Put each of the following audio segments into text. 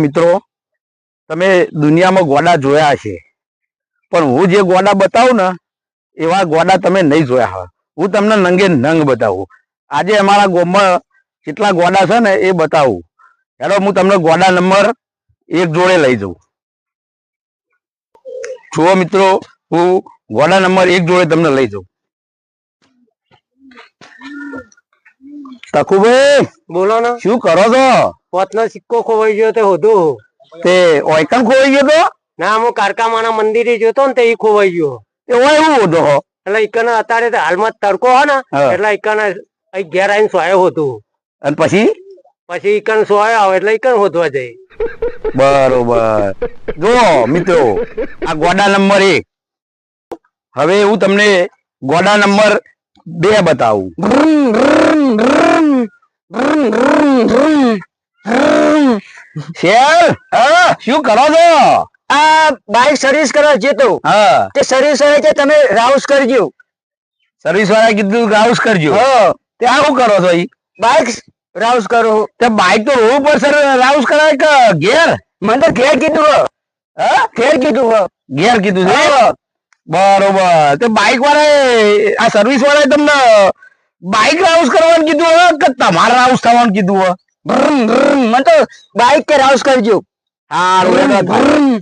વિદ્યાર્થી મિત્રો તમે દુનિયામાં ગોડા જોયા છે પણ હું જે ગોડા બતાવું ને એવા ગોડા તમે નહીં જોયા હોય. હું તમને નંગે નંગ બતાવું. આજે અમારા ગોમાં કેટલા ગોડા છે ને એ બતાવું. હેલો હું તમને ગોડા નંબર એક જોડે લઈ જાઉં. જુઓ મિત્રો હું ગોડા નંબર એક જોડે તમને લઈ જાઉં. તકુભાઈ બોલો ને. શું કરો છો? પોતનો સિક્કો ખોવાઈ ગયો તે હોધો. તે ઓયકન ખોવાઈ ગયો તો? ના હું કારકામાના મંદિરે જોતો ને તે ઈ ખોવાઈ ગયો. તે ઓય એવું હોધો હો? એટલે ઈકને અત્યારે હાલમાં તડકો હો ને એટલે ઈકને અહીં ઘેર આવીને સોયો હોતું અને પછી? પછી ઈકન સોયો આવે એટલે ઈકન હોધવા જાય. બરોબર. જો મિત્રો આ ગોડા નંબર એક. હવે હું તમને ગોડા નંબર બે બતાવું. શેર? હા શું કરો છો? આ બાઈક સર્વિસ કરવા જતો હા. તે સર્વિસ વાળા છે તમે રાઉસ કરજો. સર્વિસ વાળા કીધું રાઉસ કરજો. તે આ શું કરો છો ઈ? બાઇક રાઉસ કરો. તે બાઈક તો રોડ પર સર રાઉસ કરાય કે ઘેર? મને તો ઘેર કીધું હો. હા? ઘેર કીધું હો. ઘેર કીધું છે? બરોબર. તે બાઈક વાળાએ આ સર્વિસ વાળાએ તમને બાઈક રાઉસ કરવાનું કીધું હો કે તમારે રાઉસ થવાનું કીધું. મને તો બાઈક કે રાઉસ કરજો હારું થાય.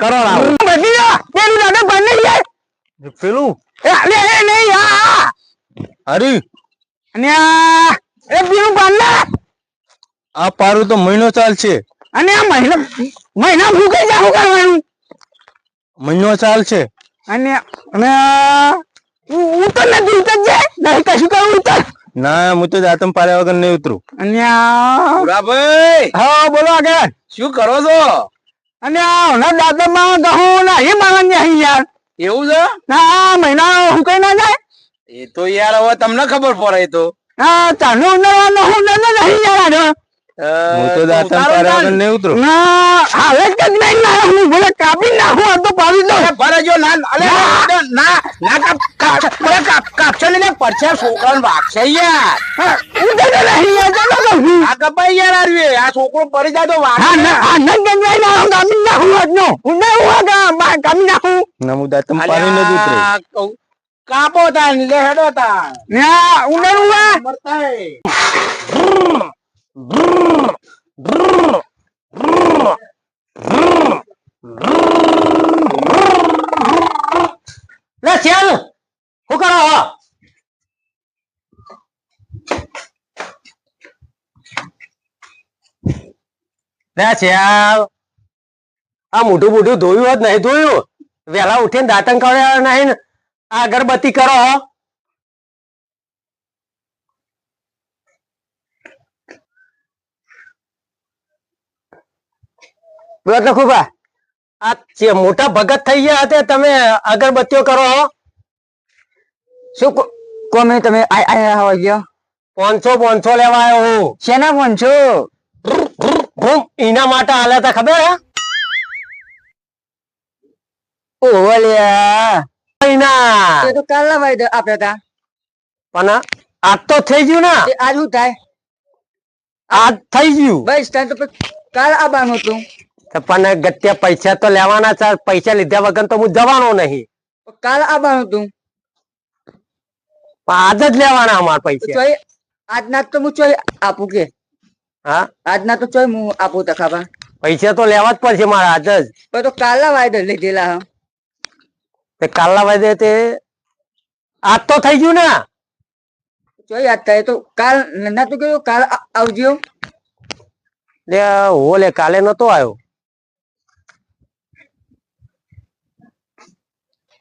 કરો રાઉસ બધી જા. પેલું દાદા બંને જાય. પેલું? એ અરે એ નહીં આ હરી. અને આ એ પેલું બંને આ પારું તો મહિનો ચાલશે અને આ મહિનો મહિના ભૂખે જા શું કરવાનું. મહિનો ચાલશે અને અને ઉતર નથી ઉતર જાય નહીં કશું કરું ઉતર. ના હું તો જાતમ પાડ્યા વગર નહીં ઉતરું. ભાઈ હા બોલો આગળ. શું કરો છો? અને આ હમણાં માં કહું ના એ માણસ અહીં યાર. એવું છે? ના મહિના હું કઈ ના જાય? એ તો યાર હવે તમને ખબર પડે તો. ના ચાલુ ઉતરવાનો હું નહીં યાર છોકરો પડી જાય તો કાપી નાખું કાપી તા લે હેડો તા ઉડે લે ચાલ હું કરો લે ચાલ આ મોઢું મોઢું ધોયું હોત નહીં ધોયું. વેલા ઉઠીને દાંતણ કર્યા નહીં અગરબત્તી કરો હો. બોલો તો ખુબા. આ મોટા ભગત થઈ ગયા હતા તમે અગરબત્તીઓ કરો હો. શું કોમે તમે આયા હો ગયો? પાંચસો પાંચસો લેવા આવ્યો હું. શેના પાંચસો? એના માટે આલ્યા તા ખબર હે? ઓવલિયા એના. એ તો કાલના ભાઈ આપ્યા હતા પણ આજ તો થઈ ગયું ને? તે આજ શું થાય. આજ થઈ ગયું. તો પછી કાલ આવવાનું હતું. તો પણ ગત્યા પૈસા તો લેવાના છે પૈસા લીધા વગર તો હું જવાનો નહીં. કાલ આવવાનું પણ આજ જ લેવાના અમારા પૈસા. આજના તો હું ચોય આપું કે? હા? આજના તો ચોય હું આપું તખાબા પૈસા તો લેવા જ પડશે મારા આજ જ. પણ તો કાલના વાયદે લીધેલા તે કાલના વાયદે તે આજ તો થઈ ગયું ને? ચોઈ આજ થાય તો કાલ ના તો કહ્યું કાલ આવજો. લે હો લે કાલે નતો આવ્યો.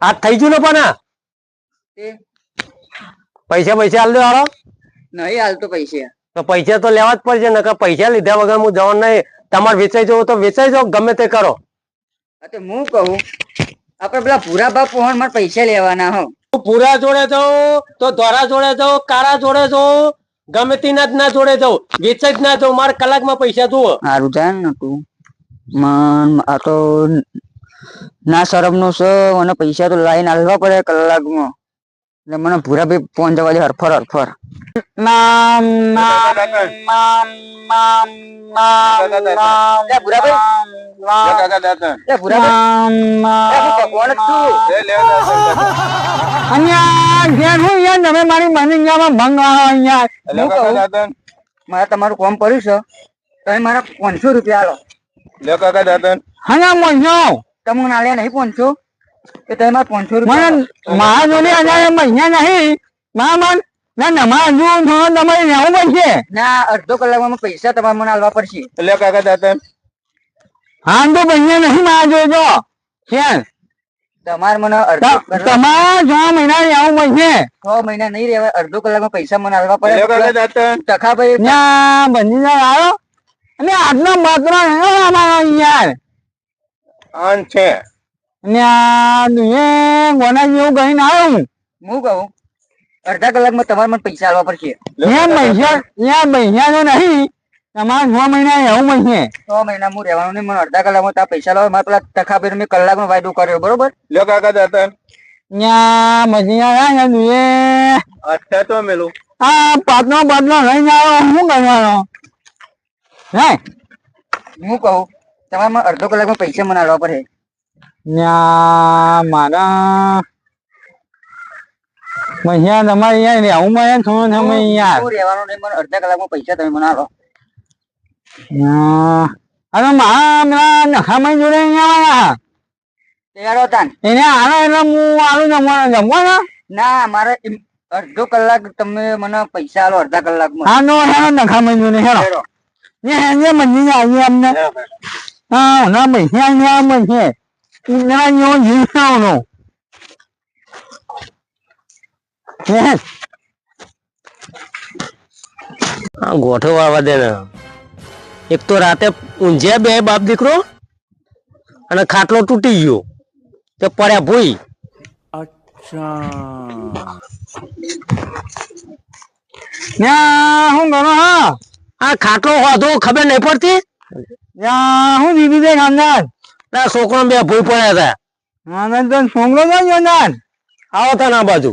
આજ થઈ ગયું ને પણ? પૈસા પૈસા હાલ દે વાળો. નહીં હાલતો પૈસા. તો પૈસા તો લેવા જ પડશે નકર પૈસા લીધા વગર હું જવાનું નહીં. તમારે વેચાઈ જવું તો વેચાઈ જાવ ગમે તે કરો. હું કહું આપડે પેલા ભૂરા બાપુ હોન મારે પૈસા લેવાના હો. પૂરા જોડે જાઉં તો ધોરા જોડે જાઉં કારા જોડે જાઉં ગમે તેના જ ના જોડે જાઉં વેચાઈ જ ના જાઉં મારે કલાકમાં પૈસા જુઓ. સારું થાય ને તું મન આ તો ના શરમનું છે અને પૈસા તો લાઈન આલવા પડે કલાકમાં. એટલે મને પૂરા ભાઈ ફોન જવા દે હરફર હરફર. ભૂરાભાઈ. ભૂરાભાઈ. મારી તમારું કોમ કર્યું છે. તમે મારા પાંચસો રૂપિયા આલો. લે કાકા દાતણ હા મહિનો તમને આલ્યા નહીં પહોંચો કે તમે રૂપિયા મને જોડે હજાર મહિના નહીં. મા મન ના નમા હજુ થોડો તમારે રહેવું પડશે. ના અડધો કલાકમાં પૈસા તમારે મને આલવા પડશે. લે કાકા દાતણ હા તો મહિના નહીં માં જોજો છે તમારે મને અડધો કલાક તમારા છ મહિના રહેવું પડશે. છ મહિના નહીં રહેવા અડધો કલાકમાં પૈસા મને આલવા પડે. દાતણ તખાભાઈ ત્યાં બંધી આવ્યો અને આજનો માત્ર અમારો યાર આન છે. અને આવ્યો હું. હું કહું? અડધા કલાકમાં તમારે મને પૈસા આલવા પડશે. મહિના નહીં. તમારે છ મહિના એવું મહિને છ મહિના હું રહેવાનું નહીં મને અડધા કલાકમાં ત્યાં પૈસા લાવો મારે પેલા તખાભાઈ મેં કલાકનો વાયદો કર્યો બરોબર? લ્યો કાકા દાતા. ન્યા પછી આવ્યા ને તું એ. અઠ્ઠા તો મેલું. આ પાતનો બાદનો લઈને આવ્યો શું કરવાનો? હે? હું કહું? તમારે અડધો કલાકમાં પૈસા મને આલવા પડે મારા મહિયા તમારે યાર રહેવું મળે હું રહેવાનું નહીં મને અડધા કલાકમાં પૈસા તમે મને આલો હા. અરે મારા પેલા નખામાં જોડે અહીંયા આવ્યા તૈયાર હતા એને આનો એટલે હું આલું જમવાનું જમવાના? ના મારે અડધો કલાક તમે મને પૈસા આલો અડધા કલાકમાં. આનો હેરો નખામાં જોડે હેરો. ને હેંજે મંજી આવીએ અમને. હા ના જેવો જીવવાનો આ ગોઠો વાળવા દે ને. એક તો રાતે ઊંઝે બે બાપ દીકરો અને ખાટલો તૂટી ગયો. તે પડ્યા ભૂઈ. અચ્છા. શું ગણો હા. આ ખાટલો હોધો ખબર નહીં પડતી? શું દીધું છે ખાનદાન આ છોકરો બે ભૂલ પડ્યા હતા આનંદ તો છોકરો તો જોનાર આવો તા ના બાજુ.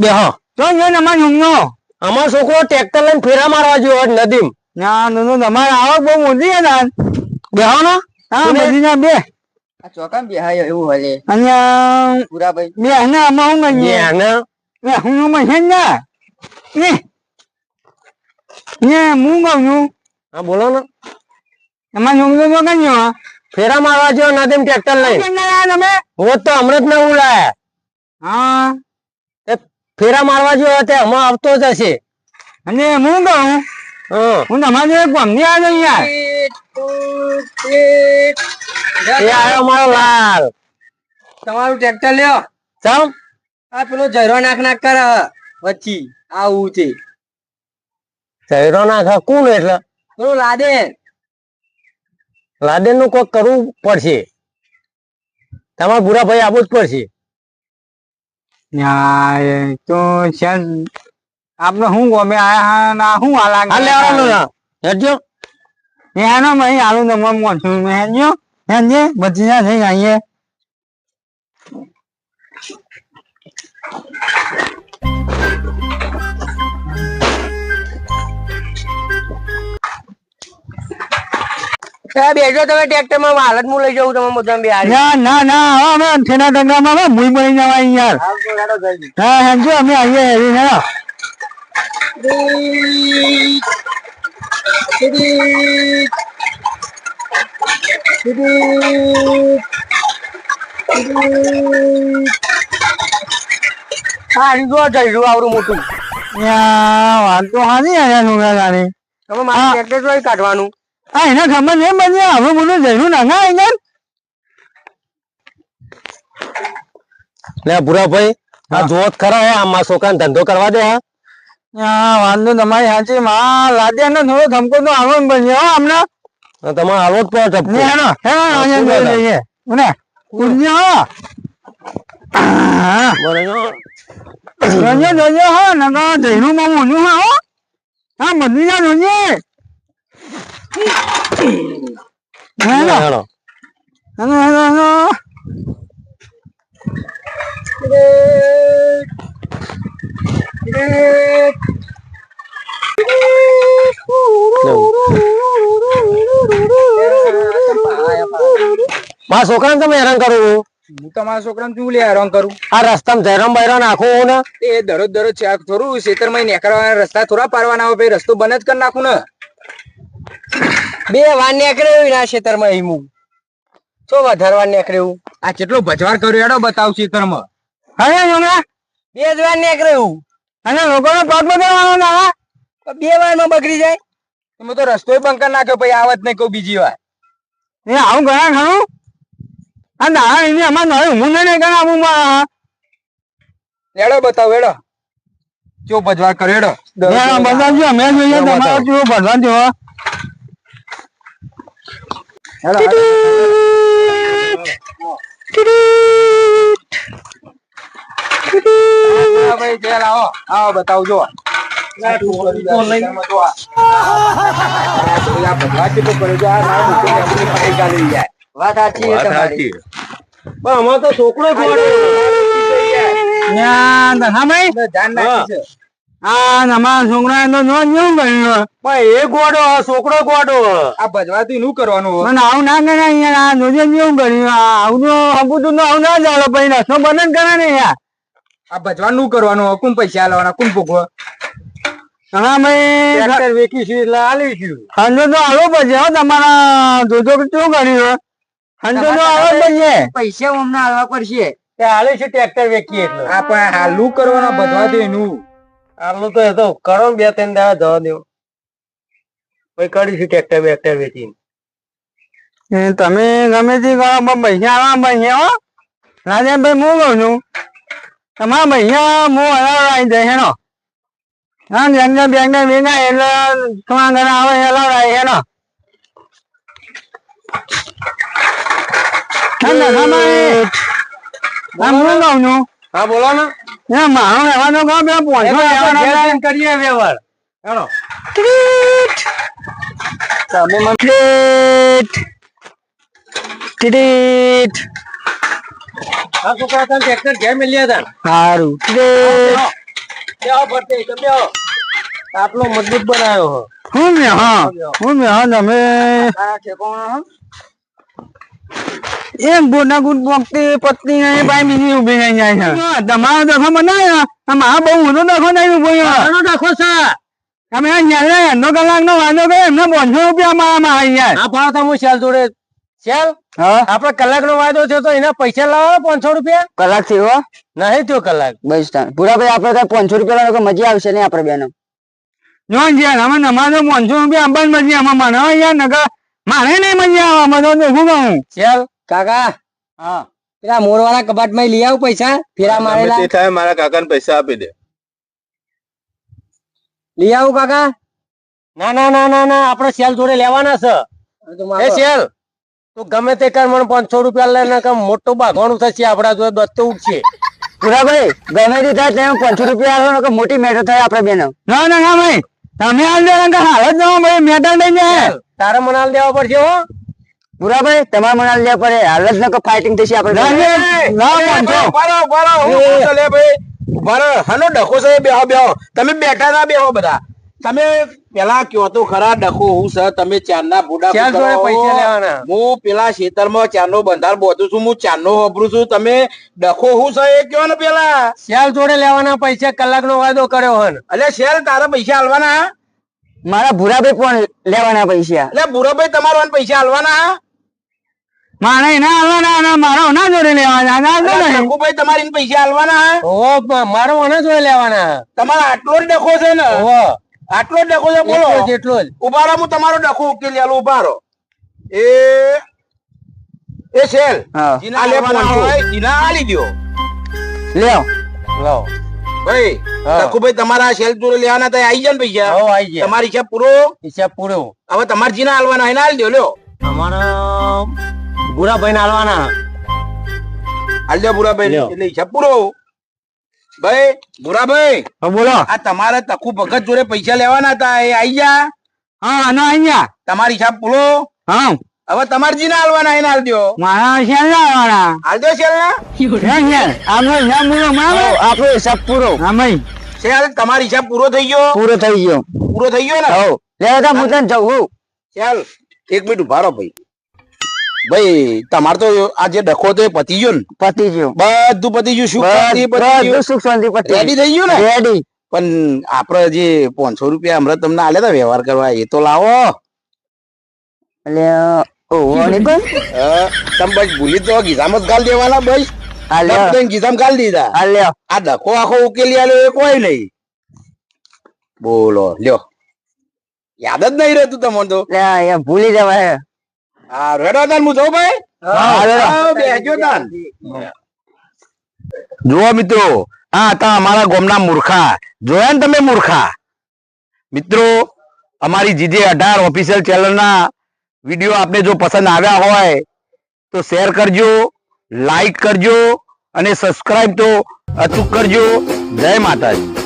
બે હો તો જો તમારા છોકરો અમારો છોકરો ટ્રેક્ટર લઈને ફેરા મારવા ગયો હોત નદીમ. ના તમારે આવક બહુ મોટી છે બે હો ને. હા ના બે? આ ચોકામાં બેહાય એવું હલે અને પુરાભાઈ. બે ને કહીએ એને બે હું મહેન ના ને. ને હું ગઉં છું હા બોલો ને. એમાં છોકરો તો કઈ ફેરા મારવા ગયો નદીમ ટ્રેક્ટર લઈ. તમે? હોત તો હમણાં જ નવું લાયા હા. એ ફેરા મારવા ગયો તે હમણાં આવતો જ હશે. અને હું કહું હા. હું તમારે જોડે ગમતી આવ્યો યાર? એ આવ્યો મારો લાલ. તમારું ટ્રેક્ટર લ્યો. ચમ? આ પેલો જયરો નાખ નાખ કર વચ્ચી. આવું છે. જયરો નાખ કોણ એટલે? પેલો લાદે. લાદેનનું કોક કરવું પડશે. તમારે બુરા ભાઈ આવવું જ પડશે. તો આપણે શું ગમે? આયા ના શું આલા હા લેવાનું ના. હેડજો. એનો મહી આલુ તમે મોછું મેં હેન્યો હેન્જે બધી ના થઈ ગઈ બેજો તમે ટ્રેક્ટરમાં હાલત હું લઈ જાઉં તમે બધા બે ના ના ના અમે મુઈ બની જવાય યાર હા હેન્જો અમે આવીએ હેરી ના મોટું. યા વાંધો તો હાની આયા તમે મારું ટ્રેક્ટર જોઈ કાઢવાનું. આ એને ખબર નહીં બની હવે બધું જઈશું નાખા અહીંયા લે બુરા ભાઈ આ જોત ખરા હે આમાં છોકરાને ધંધો કરવા દે હા? હા વાંધો તમારી સાચી માં લાદ્યા ને થોડો ધમકો તો આવો ને બન્યો હો હમણાં. તમારે હાલો જ પડે ને ટપકો. હેનો હેનો અહીંયા જોઈ હો. હા. બોલો જોજો જોજો હો નકા જઈનું માં મોનું હો હા. બદલી જા જોજે મારા છોકરાને તમે હેરાન કરો છો હું તમારા છોકરાને શું લે હેરાન કરું આ રસ્તામાં ધેરામ બૈરામ નાખો ને એ દરરોજ દરરોજ ચાક થોડું ખેતરમાં નેકરવાના રસ્તા થોડા પારવાના હોય રસ્તો બંધ જ કરી નાખું ને બે વાર નેકરે એવું ના ખેતરમાં હિમું. શું વધારવા નેકરે એવું આ કેટલો ભજવાર કર્યો એડો બતાવ ખેતરમાં હવે હમણાં બે જ વાન નેકરે એવું અને લોકોનો પગ બગાડવાનો ના બે વારમાં બગડી જાય. તમે તો રસ્તોય બંકર કરી નાખ્યો પછી આવત નહીં કહું બીજી વાર. એ આવું ગયા ખરું? આ ના એને અમાર નવે હું નહીં ગયા હું. એડો બતાવ એડો જો ભજવાર કર્યો એડો બતાવજો અમે જોઈએ તમારો જો ભરવા જેવો. છે તમારી. પણ અમારે તો છોકરો ધ્યાન રાખી છે. આ અમારા છોકરા તો નો જેવું કર્યું પણ એ ગોડો છોકરો ગોડો. આ ભજવાથી નું કરવાનું હોય? આવું ના કરે યાર આ જોજે જેવું કર્યું આવું તો હપુતું તો આવું ના ચાલે પછી રસ્તો બંધ કરે ને યાર આ ભજવા નું કરવાનું હોય? કોણ પૈસા ભોગવા? ટ્રેક્ટર વેચીશું એટલે. હંજો તો આવો પછી હો તમારા જોજો શું કર્યું હંજો તો આવો પછી પૈસા અમને આલવા પડશે. તે છે ટ્રેક્ટર વેચીએ એટલે. આ પણ હાલું કરવાના ભજવાથી એનું આટલું તો એ તો કરો બે ત્રણ દાડા જવા દેવો પછી કરીશું ટ્રેક્ટર બેક્ટર વેચીને. તમે ગમે તે કરો પૈસા આવા પૈસા હો. કહું છું તમારા પૈસા હું હલાવ આવી જાય હેનો. હા બેંક ભેગા એટલે તમારા ઘરે આવે હલાવ આવી હેનો. હા બોલો ને. એ મારો રહેવાનો કહો કરીએ વ્યવહાર. હેલો તમે મને ટીટ. ટીટ. આ છોકરા તને ટ્રેક્ટર ઘેર મેલ્યા હતા. સારું બેહો ભરતી, તમે બેહો. આટલો મજબૂત બનાવ્યો હો. હું મે હા. હું મે હા તમે એક ગોડા ગુટ પોકતી પત્ની ને ભાઈ બીજી ઊભી રહી જાય છે તમારો દખો બનાવ્યો? આ બહુ મોટો દખો નહીં ઊભો નાખો છે. તમે જ્યારે એનો કલાક નો વાંધો કર્યો એમને પાંચસો રૂપિયા મારા આવી જાય. આ ભાવ તમે શેલ જોડે. શેલ? આપડે કલાક નો વાયદો થયો તો એના પૈસા લાવો પાંચસો રૂપિયા? કલાક થયો નહીં થયો કલાક. બસ પૂરા ભાઈ આપડે પાંચસો રૂપિયા લાવો મજા આવશે નહીં આપડે બેનો. જો છે અમે નમાજો પાંચસો રૂપિયા અંબાજ મજી આમાં મને યાર મારે નહીં મજા આવે અમે તો દેખું કહું? ચાલ કાકા હા. પેલા મોર વાળા કબાટમાં લઈ આવ પૈસા ફેરા મારેલા. તે થાય મારા કાકાને પૈસા આપી દે. લઈ આવું કાકા. ના ના ના ના ના આપડે સેલ જોડે લેવાના છે. એ સેલ તું ગમે તે કર મને પાંચસો રૂપિયા લઈને કે મોટું બાગવાનું થશે આપડા જોડે દત્તો ઉઠશે પૂરા ભાઈ ગમે તે થાય તમે પાંચસો રૂપિયા આલો ને કે મોટી મેટર થાય આપડે બેનો. ના ના ના ભાઈ તમે હાલ દે નકર હાલ જ જવા ભાઈ મેટર લઈને તારે મને હાલ દેવા પડશે હો. ભાઈ તમારે મને લે પડે હાલત નકો ફાઇટિંગ થશે આપણે ના, રહો, ઊભા રહો. હું તો લે ભાઈ. બરો હનો ડખો છે બેહો બેહો. તમે બેઠા ના બેહો બધા. તમે પેલા કયો તો ખરા ડખો હું સર તમે ચાંદના બુડા શેલ જોડે પૈસા લેવાના? હું પેલા ખેતરમાં ચાંદનો બંધાર બોધું છું હું ચાંદનો વાપરું છું. તમે ડખો હું સર એ કયો ને પેલા? શેલ જોડે લેવાના પૈસા કલાક નો વાયદો કર્યો હન. એટલે શેલ તારા પૈસા હાલવાના મારા ભૂરાભાઈ પણ લેવાના પૈસા. એટલે ભૂરાભાઈ તમારા પૈસા હાલવાના મારે મારો ના જોડે લેવાના ના એટલે જોડે. શંકુભાઈ તમારે એને પૈસા મારો મને જોડે લેવાના. તમારો આટલો જ ડખો છે ને? આટલો જ ડખો છે બોલો. એટલો જ એટલો જ. ઊભા રહો હું તમારો ડખો ઉકેલી આલું ઊભા એ એ શેલ. જીના હાલવાના હોય જીના હાલી દ્યો. લ્યો. લાવો ભાઈ હા. તમારા શેલ જોડે લેવાના તો આવી જાય ને પૈસા. હો આઈ જાય તમારી હિસાબ પૂરો? હિસાબ પૂરો. હવે તમારે જીના હાલવાના એના આલી દો લ્યો. અમારા ભૂરાભાઈ ને હાલવાના. હાલજો ભૂરાભાઈ લ્યો. એટલે હિસાબ પૂરો ભાઈ ભૂરાભાઈ હા, બોલો. આ તમારે તખુ ભગત જોડે પૈસા લેવાના હતા એ આઈ ગયા? હા આનો અહીંયા તમારી હિસાબ પૂરો હા. હવે તમારે જીને હાલવાના એને હાલજો. મારા શેર ના આવવાના હાલ દ્યો શેલ ના શેર શેર હિસાબ પૂરો મારો? આપણો હિસાબ પૂરો. હા ભાઈ શેલ તમારી હિસાબ પૂરો થઈ ગયો? પૂરો થઈ ગયો. પૂરો થઈ ગયો ને હો લેવા તો હું તને જવું ચાલ એક મિનિટ ઊભા રહો ભાઈ. ભાઈ તમારે તો આ જે ડખો તો એ પતી ગયો ને? પતી ગયો. બધું પતી ગયું સુખ બધું સુખ શાંતિ પતી રેડી થઈ ગયું ને? રેડી પણ આપડે જે પાંચસો રૂપિયા હમણાં તમને આલે તા વ્યવહાર કરવા એ તો લાવો. તમે બસ ભૂલી તો ગીધામાં જ ગાલ દેવાના ભાઈ ગીધામાં ગાલ દીધા. આ ડખો આખો ઉકેલી આલ્યો એ કોઈ નહીં. બોલો લ્યો. યાદ જ નહીં રહેતું તમને તો. ભૂલી જવાય. હા રેડો તાન હું જાઉં ભાઈ? હા, બેસજો તાન જુઓ મિત્રો આ હતા અમારા ગામના મૂર્ખા. જોયા ને તમે મૂર્ખા? મિત્રો અમારી જીજે અઢાર ઓફિશિયલ ચેનલના વીડિયો આપને જો પસંદ આવ્યા હોય તો શેર કરજો લાઈક કરજો અને સબસ્ક્રાઇબ તો અચૂક કરજો. જય માતાજી.